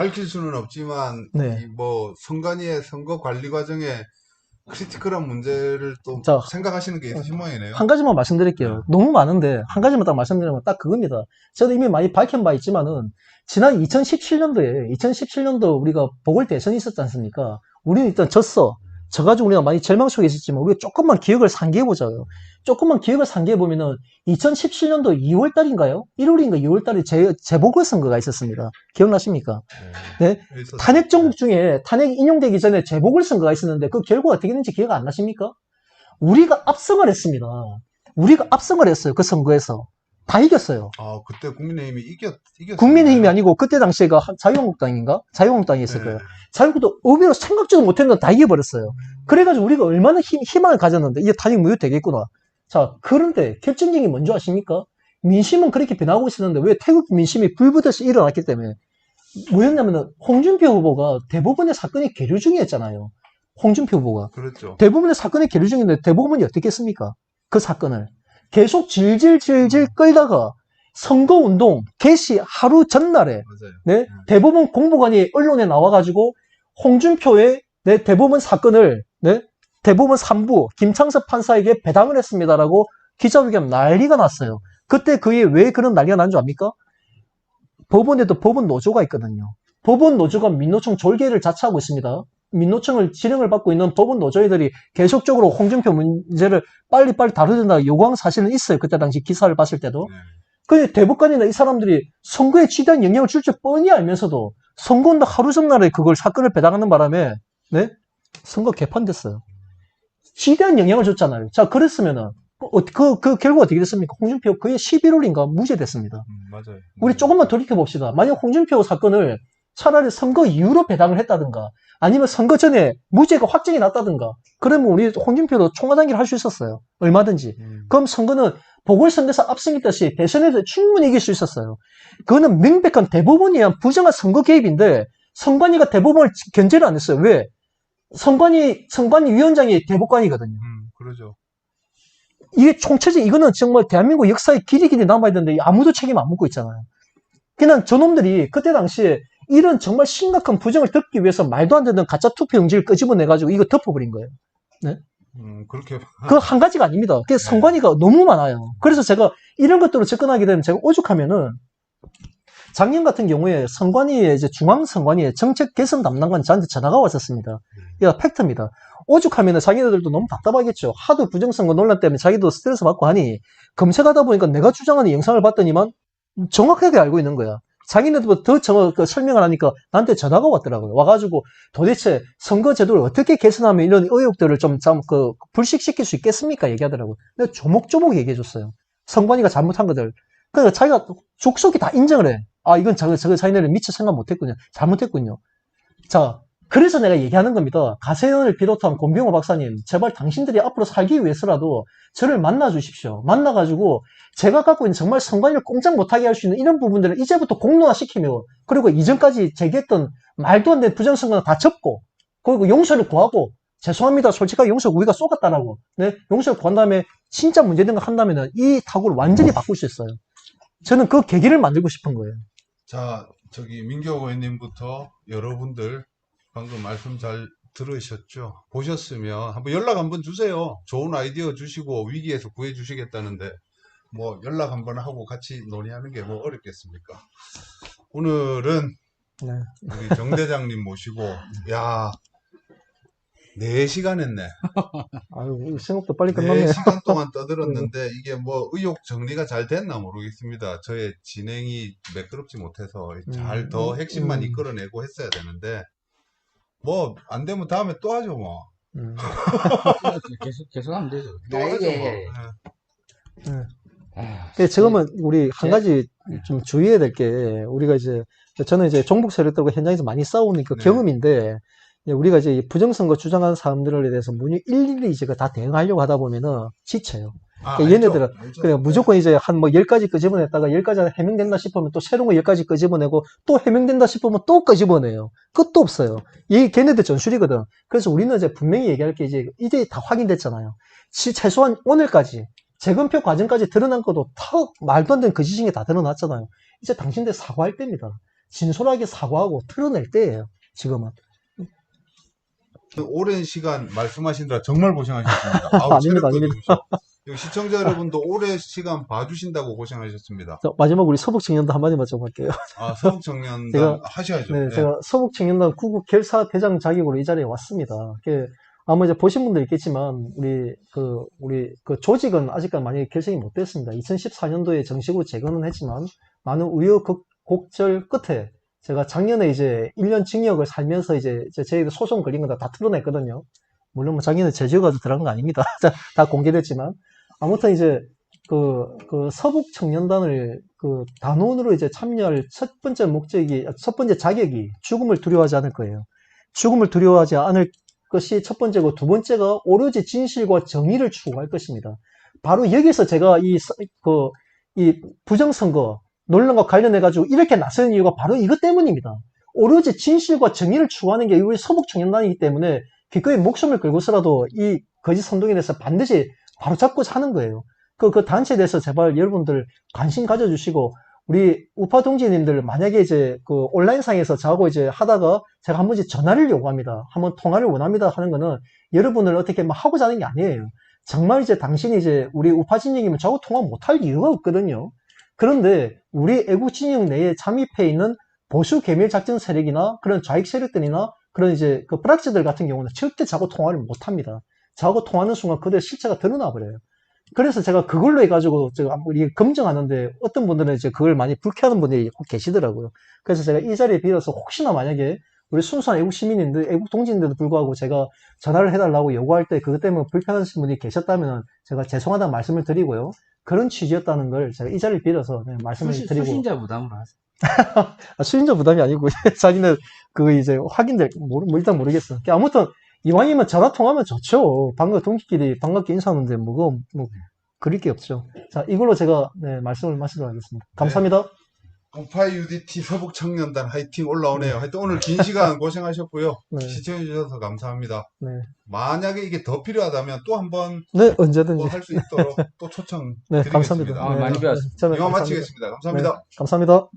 밝힐 수는 없지만 네. 이뭐 선관위의 선거 관리 과정에 크리티컬한 문제를 또 자, 생각하시는 게 있으신 모양이네요. 한 가지만 말씀드릴게요. 너무 많은데 한 가지만 딱 말씀드리면 딱 그겁니다. 저도 이미 많이 밝힌 바 있지만은 지난 2017년도에 2017년도 우리가 보궐 대선이 있었지 않습니까? 우리는 일단 졌어. 져가지고 우리가 많이 절망 속에 있었지만 우리가 조금만 기억을 상기해보자요. 조금만 기억을 상기해보면은 2017년도 2월 달인가요? 1월인가 2월 달에 재, 재보궐선거가 있었습니다. 기억나십니까? 네? 그래서 탄핵 정국 중에 탄핵 인용되기 전에 재보궐선거가 있었는데 그 결과가 어떻게 됐는지 기억 안 나십니까? 우리가 압승을 했습니다. 우리가 압승을 했어요. 그 선거에서. 다 이겼어요. 아, 그때 국민의힘이 이겼, 이겼어요. 국민의힘이 아니고 그때 당시에가 한- 자유한국당인가? 자유한국당이었을 네. 거예요. 자유한국도 의외로 생각지도 못했는데 다 이겨버렸어요. 그래가지고 우리가 얼마나 힘, 희망을 가졌는데 이게 탄핵 무효 되겠구나. 자, 그런데 결정적인 게 뭔지 아십니까? 민심은 그렇게 변하고 있었는데 왜 태국 민심이 불붙어서 일어났기 때문에 뭐였냐면은 홍준표 후보가 대부분의 사건이 계류 중이었잖아요. 홍준표 후보가. 그렇죠. 대부분의 사건이 계류 중인데 대부분이 어떻게 했습니까? 그 사건을. 계속 질질질질 끌다가 선거운동 개시 하루 전날에. 네? 대부분 공보관이 언론에 나와가지고 홍준표의 네, 대부분 사건을 네? 대부분 3부 김창섭 판사에게 배당을 했습니다라고 기자회견 난리가 났어요. 그때 그게 왜 그런 난리가 난 줄 압니까? 법원에도 법원 노조가 있거든요. 법원 노조가 민노총 졸개를 자처하고 있습니다. 민노총을 지령을 받고 있는 법원 노조애들이 계속적으로 홍준표 문제를 빨리빨리 된다 요구한 사실은 있어요. 그때 당시 기사를 봤을 때도. 네. 근데 대법관이나 이 사람들이 선거에 취대한 영향을 줄 줄 뻔히 알면서도 선거운동 하루 전날에 그걸 사건을 배당하는 바람에 네? 선거 개판됐어요. 취대한 영향을 줬잖아요. 자, 그랬으면은 그, 그, 그 결과 어떻게 됐습니까? 홍준표 그해 11월인가 무죄됐습니다. 음, 맞아요. 우리 조금만 돌이켜 봅시다. 만약 홍준표 사건을 차라리 선거 이후로 배당을 했다든가 아니면 선거 전에 무죄가 확정이 났다든가 그러면 우리 홍준표도 총화단기를 할 수 있었어요. 얼마든지. 음, 그럼 선거는 보궐선거에서 압승했듯이 대선에서 충분히 이길 수 있었어요. 그거는 명백한 대법원에 의한 부정한 선거 개입인데 선관위가 대법원을 견제를 안 했어요. 왜? 선관위 선관위 위원장이 대법관이거든요. 음, 그러죠. 이게 총체적 이거는 정말 대한민국 역사에 길이 길이 남아야 되는데 아무도 책임 안 묻고 있잖아요. 그냥 저놈들이 그때 당시에 이런 정말 심각한 부정을 덮기 위해서 말도 안 되는 가짜 투표 용지를 끄집어내가지고 이거 덮어버린 거예요. 음, 그렇게 그 한 가지가 아닙니다. 그 네. 선관위가 너무 많아요. 그래서 제가 이런 것들로 접근하게 되면 제가 오죽하면은 작년 같은 경우에 선관위에 이제 중앙 선관위에 정책 개선 담당관 저한테 전화가 왔었습니다. 이거 팩트입니다. 오죽하면 은 자기네들도 너무 답답하겠죠. 하도 부정선거 논란 때문에 자기도 스트레스 받고 하니 검색하다 보니까 내가 주장하는 영상을 봤더니만 정확하게 알고 있는 거야. 자기네들보다 더 정확, 그 설명을 하니까 나한테 전화가 왔더라고요. 와가지고 도대체 선거 제도를 어떻게 개선하면 이런 의혹들을 좀, 좀, 그, 불식시킬 수 있겠습니까? 얘기하더라고요. 내가 조목조목 얘기해줬어요. 선관위가 잘못한 것들. 그러니까 자기가 족속이 다 인정을 해. 아, 이건 저거, 저거 자기네를 미처 생각 못했군요. 잘못했군요. 자, 그래서 내가 얘기하는 겁니다. 가세현을 비롯한 권병호 박사님, 제발 당신들이 앞으로 살기 위해서라도 저를 만나 주십시오. 만나가지고 제가 갖고 있는 정말 선관위를 꼼짝 못하게 할 수 있는 이런 부분들을 이제부터 공론화시키며 그리고 이전까지 제기했던 말도 안 되는 부정선거는 다 접고 그리고 용서를 구하고 죄송합니다. 솔직하게 용서 우리가 쏘갔다라고 네? 용서를 구한 다음에 진짜 문제된 거 한다면 이 타구를 완전히 바꿀 수 있어요. 저는 그 계기를 만들고 싶은 거예요. 자, 저기 민경 의원님부터 여러분들 방금 말씀 잘 들으셨죠? 보셨으면 한번 연락 한번 주세요. 좋은 아이디어 주시고 위기에서 구해 주시겠다는데 뭐 연락 한번 하고 같이 논의하는 게 뭐 어렵겠습니까? 오늘은 네. 우리 정 대장님 모시고 야 4시간 했네. 아유, 생각도 빨리 끝났네. 4시간 동안 떠들었는데 이게 뭐 의혹 정리가 잘 됐나 모르겠습니다. 저의 진행이 매끄럽지 못해서 잘더 음, 핵심만 음. 이끌어내고 했어야 되는데 뭐 안 되면 다음에 또 하죠 뭐. 음. 계속 계속 하면 되죠. 또나 하죠 뭐. 이게 예. 아, 근데 지금은 우리 한 제- 가지 좀 주의해야 될 게 우리가 이제 저는 이제 종북 세력들과 현장에서 많이 싸우는 그 네. 경험인데 우리가 이제 이 부정선거 주장하는 사람들에 대해서 문이 일일이 이제 다 대응하려고 하다 보면은 지쳐요. 아, 그러니까 알죠. 얘네들은 알죠. 그냥 무조건 이제 한 뭐 10가지 끄집어냈다가 10가지 해명된다 싶으면 또 새로운 거 10가지 끄집어내고 또 해명된다 싶으면 또 끄집어내요. 끝도 없어요. 이 걔네들 전술이거든. 그래서 우리는 이제 분명히 얘기할 게 이제 이제 다 확인됐잖아요. 시- 최소한 오늘까지 재검표 과정까지 드러난 것도 다 말도 안 되는 거짓인 게다 드러났잖아요. 이제 당신들 사과할 때입니다. 진솔하게 사과하고 털어낼 때예요. 지금은. 오랜 시간 말씀하시느라 정말 고생하셨습니다. 아우, 아닙니다, 아닙니다. 시청자 여러분도 오랜 시간 봐주신다고 고생하셨습니다. 자, 마지막 우리 서북청년단 한마디만 좀 할게요. 아, 서북청년단 제가- 하셔야죠. 네, 네. 제가 서북청년단 구국 결사 대장 자격으로 이 자리에 왔습니다. 그 아마 이제 보신 분들 있겠지만 우리 그 우리 그 조직은 아직까지 많이 결성이 못 됐습니다. 2014년도에 정식으로 재건은 했지만 많은 우여곡절 끝에 제가 작년에 이제 1년 징역을 살면서 이제 제- 저희들 소송 걸린 거다 털어냈거든요. 물론 뭐 작년에 제지어가도 들어간 거 아닙니다. 다- 다 공개됐지만 아무튼 이제 그, 그 서북 청년단을 그 단원으로 이제 참여할 첫 번째 목적이, 첫 번째 자격이 죽음을 두려워하지 않을 거예요. 죽음을 두려워하지 않을 것이 첫 번째고 두 번째가 오로지 진실과 정의를 추구할 것입니다. 바로 여기서 제가 이, 서- 그, 이 부정선거 논란과 관련해가지고 이렇게 나서는 이유가 바로 이것 때문입니다. 오로지 진실과 정의를 추구하는 게 우리 서북 청년단이기 때문에 기꺼이 목숨을 걸고서라도 이 거짓 선동에 대해서 반드시 바로 잡고자 하는 거예요. 그, 그 단체에 대해서 제발 여러분들 관심 가져주시고, 우리 우파 동지님들 만약에 이제 그 온라인상에서 저하고 이제 하다가 제가 한 번씩 전화를 요구합니다. 한번 통화를 원합니다 하는 거는 여러분을 어떻게 막 하고자 하는 게 아니에요. 정말 이제 당신이 이제 우리 우파 진영이면 저하고 통화 못할 이유가 없거든요. 그런데 우리 애국 진영 내에 잠입해 있는 보수 개밀 작전 세력이나 그런 좌익 세력들이나 그런 이제 그 프락치들 같은 경우는 절대 저하고 통화를 못 합니다. 저하고 통화하는 순간 그들의 실체가 드러나 버려요. 그래서 제가 그걸로 해가지고 제가 이게 검증하는데 어떤 분들은 이제 그걸 많이 불쾌하는 분들이 꼭 계시더라고요. 그래서 제가 이 자리에 빌어서 혹시나 만약에 우리 순수한 애국 시민인데 애국 동지인데도 불구하고 제가 전화를 해달라고 요구할 때 그것 때문에 불편하신 분이 계셨다면 제가 죄송하다는 말씀을 드리고요. 그런 취지였다는 걸 제가 이 자리를 빌어서 네, 말씀을 수신, 드리고 수신자 부담으로 하세요. 아, 수신자 부담이 아니고 자기는 그거 이제 확인될 모르, 뭐 일단 모르겠어. 아무튼 이왕이면 전화 통하면 좋죠. 반가 동지끼리 반갑게 인사하는데 뭐가 뭐 그릴 게 없죠. 자 이걸로 제가 네, 말씀을 마치도록 하겠습니다. 감사합니다. 공파 UDT 서북 청년단 화이팅 올라오네요. 하여튼 오늘 긴 시간 고생하셨고요. 네, 시청해 주셔서 감사합니다. 네, 만약에 이게 더 필요하다면 또 한번 네 언제든지. 할 수 있도록 또 초청 네 드리겠습니다. 감사합니다. 아, 많이 네, 배웠습니다. 이만 감사합니다. 마치겠습니다. 감사합니다. 네, 감사합니다.